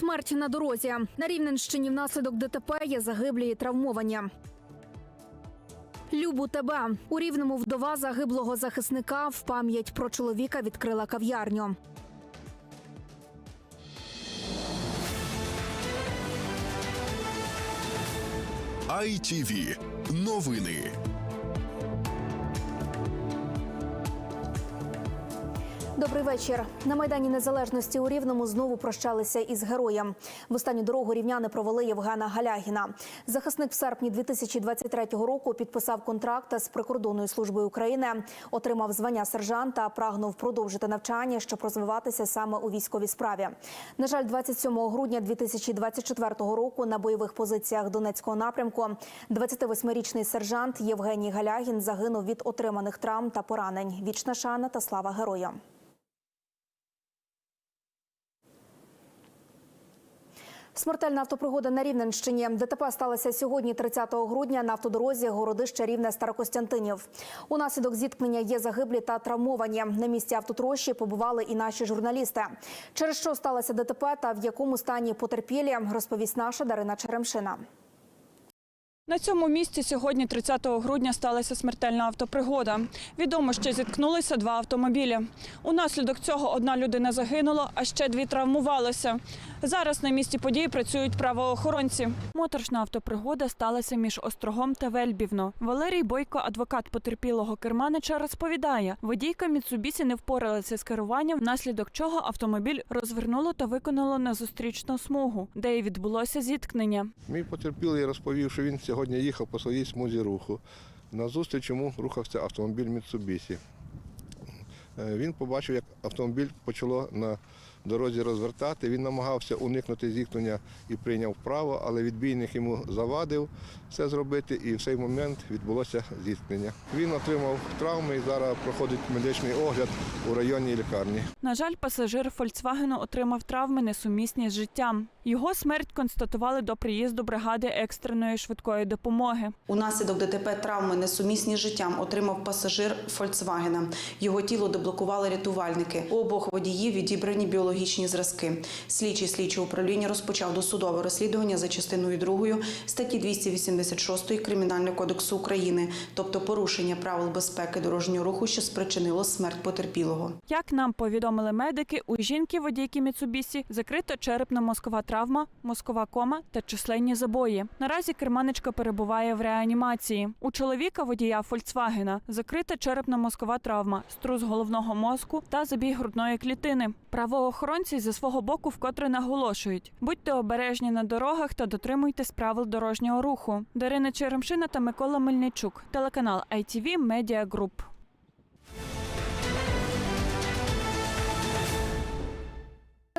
Смерть на дорозі. На Рівненщині внаслідок ДТП є загиблі і травмовані. Любу тебе у рівному вдова загиблого захисника в пам'ять про чоловіка відкрила кав'ярню. ITV. Новини. Добрий вечір. На майдані Незалежності у Рівному знову прощалися із героєм. В останню дорогу рівняни провели Євгена Галягіна. Захисник в серпні 2023 року підписав контракт з прикордонною службою України, отримав звання сержанта, прагнув продовжити навчання, щоб розвиватися саме у військовій справі. На жаль, 27 грудня 2024 року на бойових позиціях Донецького напрямку 28-річний сержант Євгеній Галягін загинув від отриманих травм та поранень. Вічна шана та слава героям. Смертельна автопригода на Рівненщині. ДТП сталося сьогодні, 30 грудня, на автодорозі городище Рівне Старокостянтинів. Унаслідок зіткнення є загиблі та травмовані. На місці автотрощі побували і наші журналісти. Через що сталося ДТП та в якому стані потерпілі, розповість наша Дарина Черемшина. На цьому місці сьогодні, 30 грудня, сталася смертельна автопригода. Відомо, що зіткнулися два автомобілі. Унаслідок цього одна людина загинула, а ще дві травмувалися. Зараз на місці події працюють правоохоронці. Моторошна автопригода сталася між Острогом та Вельбівно. Валерій Бойко, адвокат потерпілого керманича, розповідає, водійка Міцубісі не впоралася з керуванням, внаслідок чого автомобіль розвернуло та виконало на зустрічну смугу, де і відбулося зіткнення. Мій потерпілий розповів, що він сьогодні їхав по своїй смузі руху. Назустріч йому рухався автомобіль Mitsubishi. Е, Він побачив, як автомобіль почало на дорозі розвертати. Він намагався уникнути зіткнення і прийняв право, але відбійник йому завадив це зробити, і в цей момент відбулося зіткнення. Він отримав травми і зараз проходить медичний огляд у районній лікарні. На жаль, пасажир Фольксвагену отримав травми несумісні з життям. Його смерть констатували до приїзду бригади екстреної швидкої допомоги. Унаслідок ДТП травми несумісні з життям отримав пасажир Фольксвагена. Його тіло деблокували рятувальники. У обох водіїв відібрані біологічні зразки. Слідчий слідчого управління розпочав досудове розслідування за частиною 2 статті 286 Кримінального кодексу України, тобто порушення правил безпеки дорожнього руху, що спричинило смерть потерпілого. Як нам повідомили медики, у жінки водійки Міцубісі закрита черепно-мозкова травма, мозкова кома та численні забої. Наразі керманичка перебуває в реанімації. У чоловіка водія Фольксвагена закрита черепно-мозкова травма, струс головного мозку та забій грудної клітини. Правоохоронці зі свого боку вкотре наголошують: будьте обережні на дорогах та дотримуйтесь правил дорожнього руху. Дарина Черемшина та Микола Мельничук, телеканал ITV Media Group.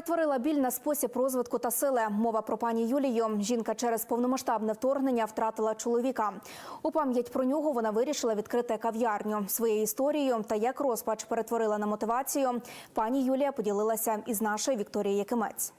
Перетворила біль на спосіб розвитку та сили. Мова про пані Юлію. Жінка через повномасштабне вторгнення втратила чоловіка. У пам'ять про нього вона вирішила відкрити кав'ярню. Своєю історією та як розпач перетворила на мотивацію. Пані Юлія поділилася із нашою Вікторією Якимець.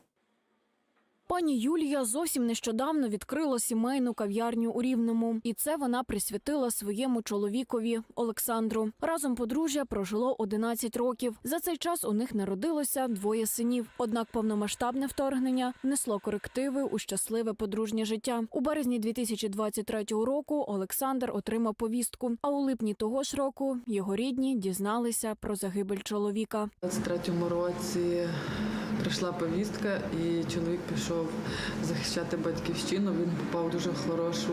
Пані Юлія зовсім нещодавно відкрила сімейну кав'ярню у Рівному, і це вона присвятила своєму чоловікові Олександру. Разом подружжя прожило 11 років. За цей час у них народилося двоє синів. Однак повномасштабне вторгнення внесло корективи у щасливе подружнє життя. У березні 2023 року Олександр отримав повістку. А у липні того ж року його рідні дізналися про загибель чоловіка. У 23-му році прийшла повістка, і чоловік пішов захищати батьківщину. Він попав в дуже хорошу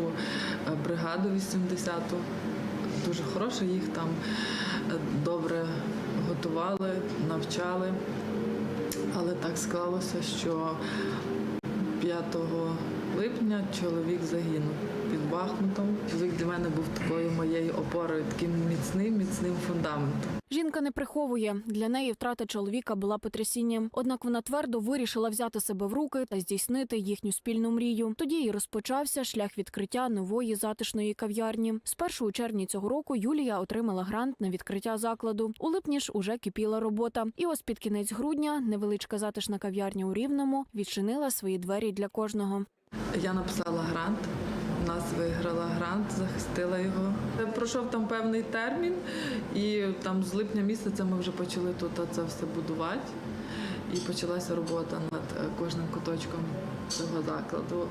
е, бригаду 80-ту. Дуже хороша, їх там е, добре готували, навчали. Але так склалося, що 5 липня чоловік загинув Бахмутом. Чоловік для мене був такою моєю опорою, таким міцним, міцним фундаментом. Жінка не приховує. Для неї втрата чоловіка була потрясінням. Однак вона твердо вирішила взяти себе в руки та здійснити їхню спільну мрію. Тоді й розпочався шлях відкриття нової затишної кав'ярні. Спершу у червні цього року Юлія отримала грант на відкриття закладу. У липні ж уже кипіла робота. І ось під кінець грудня невеличка затишна кав'ярня у Рівному відчинила свої двері для кожного. Я написала грант. Нас виграла грант, захистила його. Пройшов там певний термін, і там з липня місяця ми вже почали тут це все будувати. і почалася робота над е, кожним куточком цього закладу.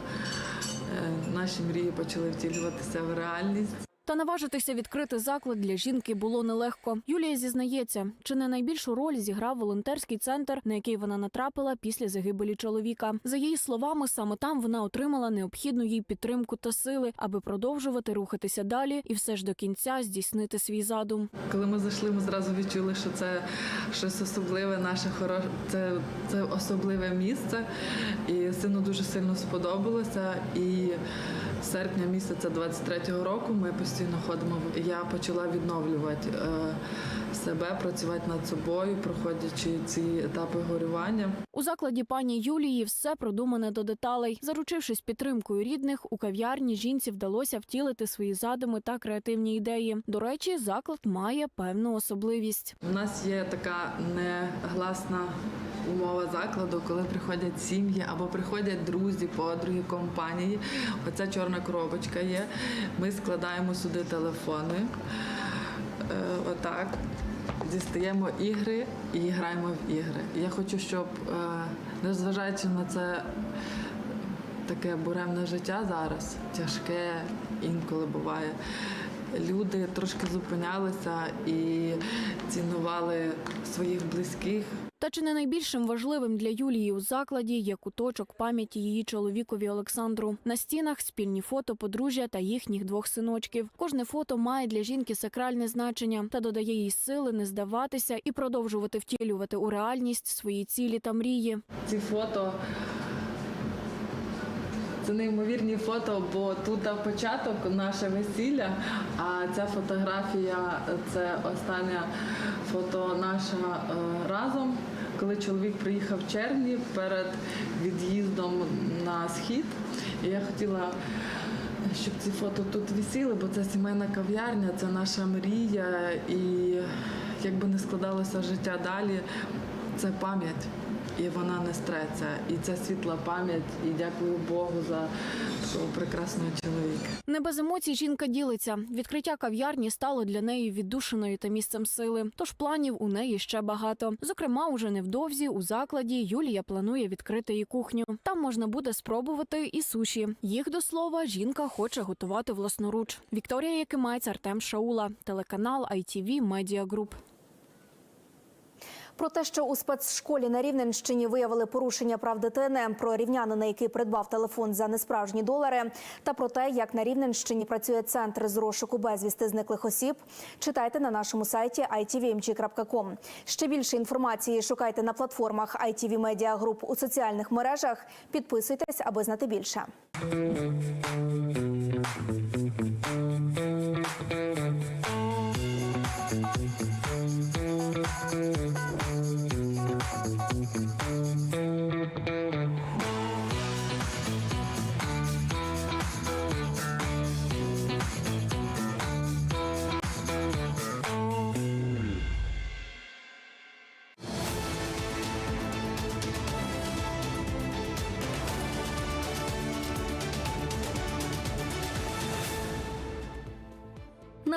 Е, Наші мрії почали втілюватися в реальність. Та наважитися відкрити заклад для жінки було нелегко. Юлія зізнається, чи не найбільшу роль зіграв волонтерський центр, на який вона натрапила після загибелі чоловіка. За її словами, саме там вона отримала необхідну їй підтримку та сили, аби продовжувати рухатися далі і все ж до кінця здійснити свій задум. Коли ми зайшли, ми зразу відчули, що це щось особливе, наше хороше, це, це особливе місце. І сину дуже сильно сподобалося. І серпня місяця 23-го року ми постійно ходимо. Я почала відновлювати е, себе, працювати над собою, проходячи ці етапи горювання. У закладі пані Юлії все продумане до деталей. Заручившись підтримкою рідних, у кав'ярні жінці вдалося втілити свої задуми та креативні ідеї. До речі, заклад має певну особливість. У нас є така негласна умова закладу, коли приходять сім'ї або приходять друзі, подруги, компанії. Оця чорна коробочка є. Ми складаємо сюди телефони. Е, отак. Дістаємо ігри і граємо в ігри. Я хочу, щоб, е, незважаючи на це таке буремне життя зараз, тяжке інколи буває. Люди трошки зупинялися і цінували своїх близьких. Та чи не найбільшим важливим для Юлії у закладі є куточок пам'яті її чоловікові Олександру. На стінах спільні фото подружжя та їхніх двох синочків. Кожне фото має для жінки сакральне значення та додає їй сили не здаватися і продовжувати втілювати у реальність свої цілі та мрії. Ці фото це неймовірні фото, бо тут початок наше весілля, а ця фотографія це останнє фото наше разом. Коли чоловік приїхав в червні перед від'їздом на схід, і я хотіла, щоб ці фото тут висіли, бо це сімейна кав'ярня, це наша мрія. І якби не складалося життя далі, це пам'ять. І вона не стреться. І це світла пам'ять. І дякую Богу за такого прекрасного чоловіка. Не без емоцій жінка ділиться. Відкриття кав'ярні стало для неї віддушиною та місцем сили. Тож планів у неї ще багато. Зокрема, уже невдовзі у закладі Юлія планує відкрити і кухню. Там можна буде спробувати і суші. Їх до слова жінка хоче готувати власноруч. Вікторія Якимець, Артем Шаула, телеканал ITV Media Group. Про те, що у спецшколі на Рівненщині виявили порушення прав дитини, про рівнянина, який придбав телефон за несправжні долари, та про те, як на Рівненщині працює центр з розшуку безвісти зниклих осіб, читайте на нашому сайті itvmg.com. Ще більше інформації шукайте на платформах ITV Media Group у соціальних мережах. Підписуйтесь, аби знати більше.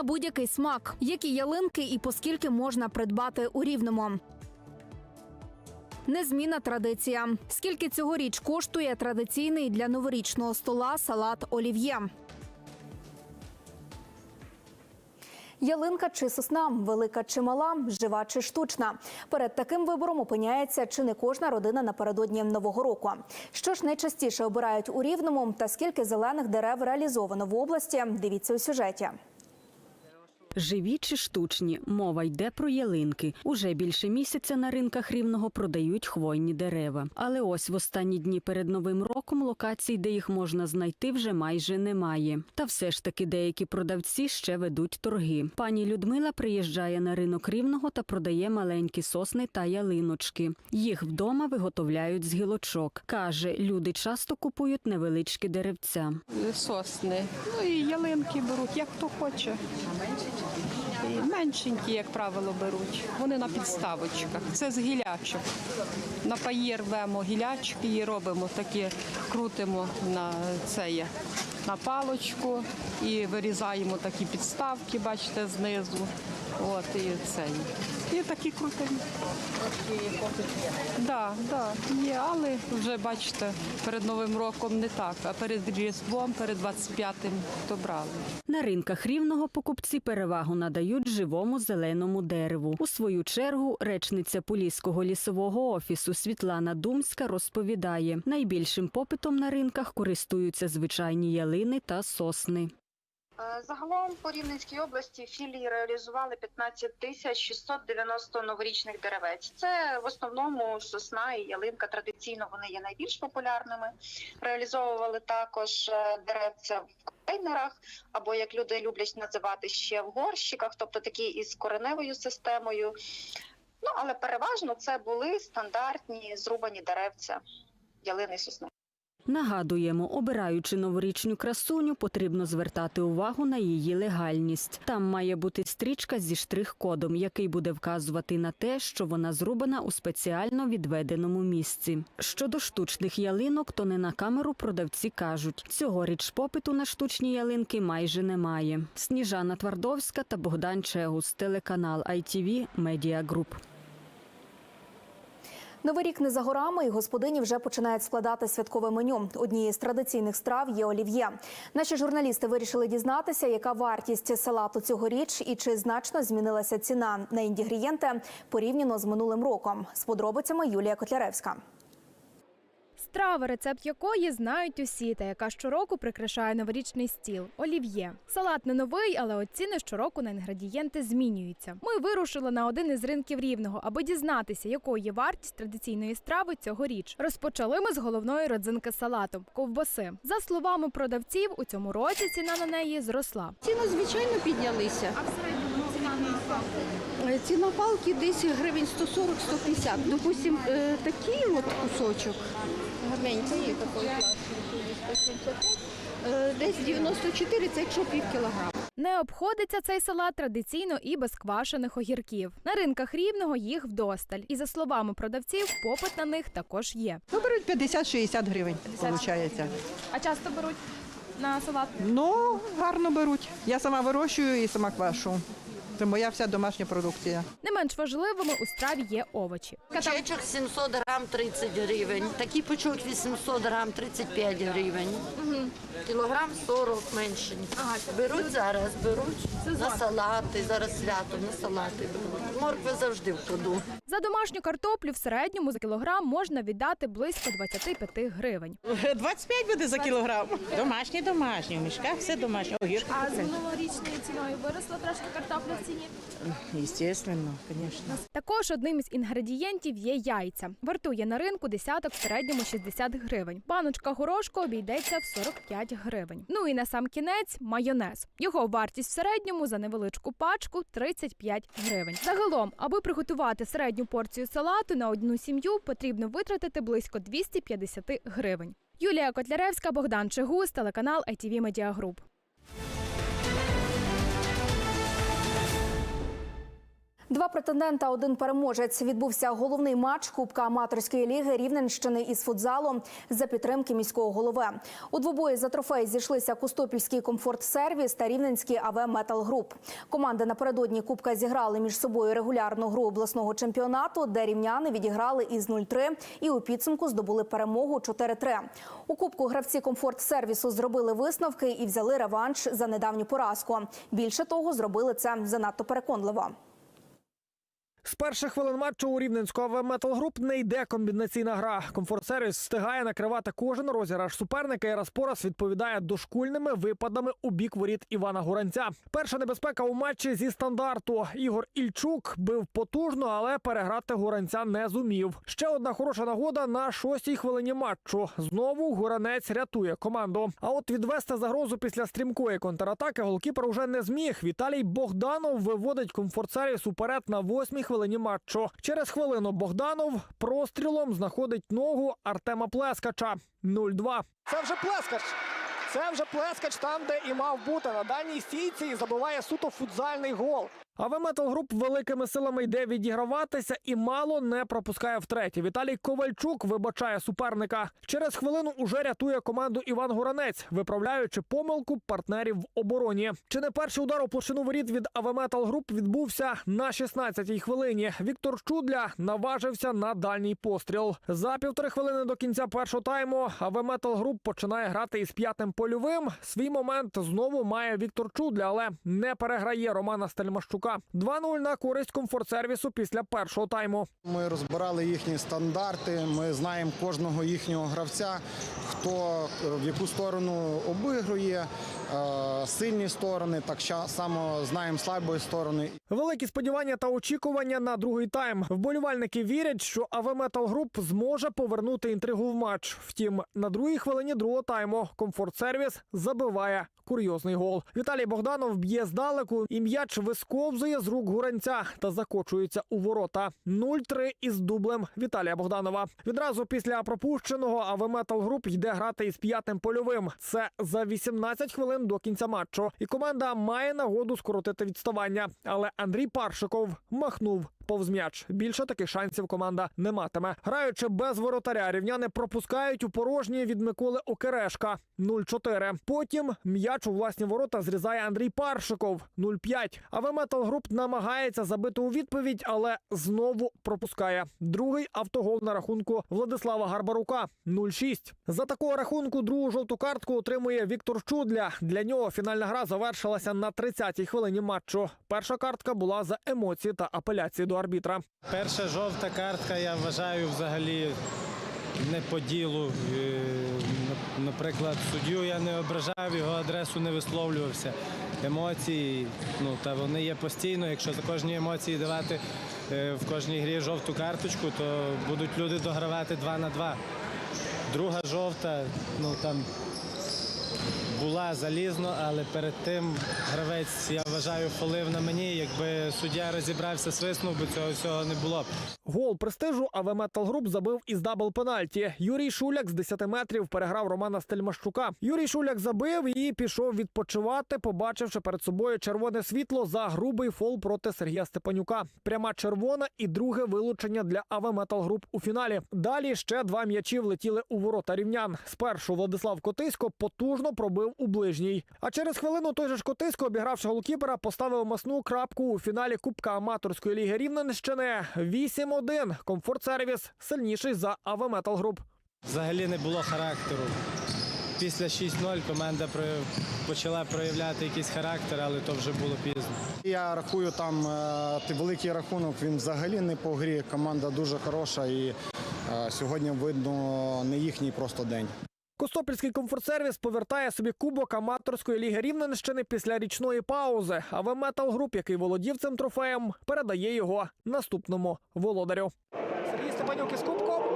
На будь-який смак, які ялинки і поскільки можна придбати у рівному. Незмінна традиція. Скільки цьогоріч коштує традиційний для новорічного стола салат олів'є? Ялинка чи сосна, велика чи мала, жива чи штучна. Перед таким вибором опиняється чи не кожна родина напередодні нового року. Що ж найчастіше обирають у рівному, та скільки зелених дерев реалізовано в області? Дивіться у сюжеті. Живі чи штучні, мова йде про ялинки. Уже більше місяця на ринках рівного продають хвойні дерева. Але ось в останні дні перед новим роком локацій, де їх можна знайти, вже майже немає. Та все ж таки деякі продавці ще ведуть торги. Пані Людмила приїжджає на ринок рівного та продає маленькі сосни та ялиночки. Їх вдома виготовляють з гілочок. каже, люди часто купують невеличкі деревця. сосни. Ну і ялинки беруть, як хто хоче. Меншенькі, як правило, беруть. Вони на підставочках. Це з гілячок. На паї рвемо гілячки і робимо такі, крутимо на це на палочку і вирізаємо такі підставки, бачите, знизу. От і цей. І такі крутені. Да, да, є, але вже бачите, перед Новим роком не так, а перед Різдвом, перед 25-м то брали. На ринках рівного покупці перевагу надають живому зеленому дереву. У свою чергу речниця Поліського лісового офісу Світлана Думська розповідає, найбільшим попитом на ринках користуються звичайні ялини та сосни. Е, Загалом по Рівненській області філії реалізували 15 тисяч 690 новорічних деревець. Це в основному сосна і ялинка. Традиційно вони є найбільш популярними. Реалізовували також е, деревця в контейнерах, або як люди люблять називати ще в горщиках, тобто такі із кореневою системою. Ну але переважно це були стандартні зрубані деревця ялини сосни. Нагадуємо, обираючи новорічну красуню, потрібно звертати увагу на її легальність. Там має бути стрічка зі штрих-кодом, який буде вказувати на те, що вона зрубана у спеціально відведеному місці. Щодо штучних ялинок, то не на камеру продавці кажуть, цьогоріч попиту на штучні ялинки майже немає. Сніжана Твардовська та Богдан Чегус, телеканал ITV Media Group. Новий рік не за горами, і господині вже починають складати святкове меню. Однією з традиційних страв є олів'є. Наші журналісти вирішили дізнатися, яка вартість салату цьогоріч і чи значно змінилася ціна на інгредієнти порівняно з минулим роком. З подробицями Юлія Котляревська. Страва, рецепт якої знають усі, та яка щороку прикрашає новорічний стіл олів'є. Салат не новий, але от ціни щороку на інгредієнти змінюються. Ми вирушили на один із ринків рівного, аби дізнатися, якою є вартість традиційної страви цьогоріч. Розпочали ми з головної родзинки салату ковбаси. За словами продавців, у цьому році ціна на неї зросла. Ціни, звичайно, піднялися. А в середньому ціна на Ціна палки десь гривень 140-150. Допустим, е, такий от кусочок, гарненький, такий класний, 175, е, десь 94, це якщо пів кілограма. Не обходиться цей салат традиційно і без квашених огірків. На ринках рівного їх вдосталь. І за словами продавців, попит на них також є. Ну, беруть 50-60 гривень, виходить. А часто беруть на салат? Ну, гарно беруть. Я сама вирощую і сама квашу. Це моя вся домашня продукція. Не менш важливими у страві є овочі. Чечок 700 грам 30 гривень, такий пучок 800 грам 35 гривень, кілограм 40 менше. Беруть зараз, беруть на салати, зараз свято, на салати беруть. Моркви завжди в ходу. За домашню картоплю в середньому за кілограм можна віддати близько 25 гривень. 25 буде за кілограм. Домашні, домашні, в мішках все домашнє. Огірки. А з минулорічною ціною виросла трошки картопля в ціні. Звісно, звісно. Також одним із інгредієнтів є яйця. Вартує на ринку десяток в середньому 60 гривень. Баночка горошку обійдеться в 45 гривень. Ну і на сам кінець майонез. Його вартість в середньому за невеличку пачку 35 гривень. Загалом, аби приготувати середню порцію салату на одну сім'ю, потрібно витратити близько 250 гривень. Юлія Котляревська, Богдан Чегус, телеканал ITV Media Group. Два претендента, один переможець. Відбувся головний матч Кубка аматорської ліги Рівненщини із футзалу за підтримки міського голови. У двобої за трофей зійшлися Костопільський комфорт сервіс та Рівненський АВ Метал Груп. Команди напередодні Кубка зіграли між собою регулярну гру обласного чемпіонату, де рівняни відіграли із 0-3 і у підсумку здобули перемогу 4-3. У Кубку гравці комфорт сервісу зробили висновки і взяли реванш за недавню поразку. Більше того, зробили це занадто переконливо. З перших хвилин матчу у Рівненського Метал Груп не йде комбінаційна гра. Комфорт сервіс встигає накривати кожен розіграш суперника і раз по раз відповідає дошкульними випадами у бік воріт Івана Гуранця. Перша небезпека у матчі зі стандарту. Ігор Ільчук бив потужно, але переграти Гуранця не зумів. Ще одна хороша нагода на шостій хвилині матчу. Знову Гуранець рятує команду. А от відвести загрозу після стрімкої контратаки голкіпер уже не зміг. Віталій Богданов виводить комфорт сервіс уперед на восьмій хвилині матчу. Через хвилину Богданов прострілом знаходить ногу Артема Плескача. 0-2. Це вже Плескач. Це вже Плескач там, де і мав бути на даній стійці і забиває суто футзальний гол. АВ Метал Груп великими силами йде відіграватися і мало не пропускає втретє. Віталій Ковальчук вибачає суперника. Через хвилину уже рятує команду Іван Гуранець, виправляючи помилку партнерів в обороні. Чи не перший удар у площину воріт від АВ Метал Груп відбувся на 16-й хвилині. Віктор Чудля наважився на дальній постріл. За півтори хвилини до кінця першого тайму АВ Метал Груп починає грати із п'ятим польовим. Свій момент знову має Віктор Чудля, але не переграє Романа Стельмащука. 2-0 на користь комфорт-сервісу після першого тайму. Ми розбирали їхні стандарти. Ми знаємо кожного їхнього гравця, хто е, в яку сторону обігрує, е, сильні сторони, так само знаємо слабі сторони. Великі сподівання та очікування на другий тайм. Вболівальники вірять, що АВ Метал Груп зможе повернути інтригу в матч. Втім, на другій хвилині другого тайму комфорт сервіс забиває курйозний гол. Віталій Богданов б'є здалеку, і м'яч висковзує з рук гуранця та закочується у ворота. 0-3 із дублем Віталія Богданова. Відразу після пропущеного АВ Метал Груп йде грати із п'ятим польовим. Це за 18 хвилин до кінця матчу. І команда має нагоду скоротити відставання. Але Андрій Паршиков махнув повз м'яч. Більше таких шансів команда не матиме. Граючи без воротаря, рівняни пропускають у порожні від Миколи Окерешка 0-4. Потім м'яч у власні ворота зрізає Андрій Паршиков 0-5. АВ Метал Груп намагається забити у відповідь, але знову пропускає. Другий автогол на рахунку Владислава Гарбарука 0-6. За такого рахунку другу жовту картку отримує Віктор Чудля. Для нього фінальна гра завершилася на 30-й хвилині матчу. Перша картка була за емоції та апеляції до арбітра. Перша жовта картка, я вважаю, взагалі не по ділу. Е, Наприклад, суддю я не ображав, його адресу не висловлювався. Емоції, ну та вони є постійно. Якщо за кожні емоції давати е, в кожній грі жовту карточку, то будуть люди догравати 2 на 2. Друга жовта, ну там була залізно, але перед тим гравець, я вважаю, фолив на мені. Якби суддя розібрався, свиснув, би цього всього не було б. Гол престижу АВ Метал Груп забив із дабл пенальті. Юрій Шуляк з 10 метрів переграв Романа Стельмащука. Юрій Шуляк забив і пішов відпочивати, побачивши перед собою червоне світло за грубий фол проти Сергія Степанюка. Пряма червона і друге вилучення для АВ Метал Груп у фіналі. Далі ще два м'ячі влетіли у ворота рівнян. Спершу Владислав Котисько потужно пробив у ближній. А через хвилину той же ж Котисько, обігравши голкіпера, поставив масну крапку у фіналі Кубка аматорської ліги Рівненщини. 8-1. Комфорт-сервіс сильніший за АВ Метал Груп. Взагалі не було характеру. Після 6-0 команда почала проявляти якийсь характер, але то вже було пізно. Я рахую там е, великий рахунок. Він взагалі не по грі. Команда дуже хороша і е, сьогодні видно не їхній просто день. Костопільський комфорт-сервіс повертає собі кубок аматорської ліги Рівненщини після річної паузи. АВ Метал Груп, який володів цим трофеєм, передає його наступному володарю. Сергій Степанюк із кубком.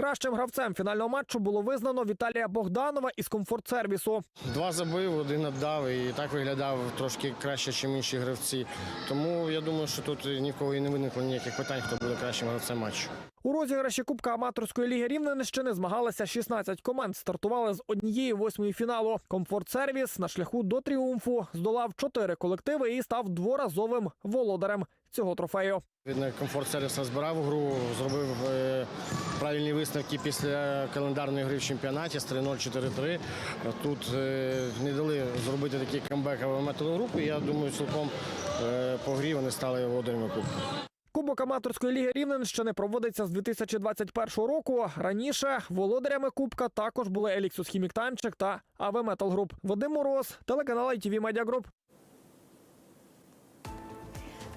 Кращим гравцем фінального матчу було визнано Віталія Богданова із комфорт-сервісу. Два забив, один віддав і так виглядав трошки краще, ніж інші гравці. Тому я думаю, що тут ні в кого і не виникло ніяких питань, хто буде кращим гравцем матчу. У розіграші Кубка аматорської ліги Рівненщини змагалися 16 команд. Стартували з однієї восьмої фіналу. Комфорт-сервіс на шляху до тріумфу здолав чотири колективи і став дворазовим володарем цього трофею. Видно, комфорт сервіс розбирав гру, зробив е, правильні висновки після календарної гри в чемпіонаті з 3-0, 4-3. Тут е, не дали зробити такий камбек в металогрупи. Я думаю, цілком е, по грі вони стали володарями кубку. Кубок аматорської ліги Рівненщини проводиться з 2021 року. Раніше володарями Кубка також були Еліксус Хімік Танчик та АВ Метал Груп. Вадим Мороз, телеканал ITV Media Group.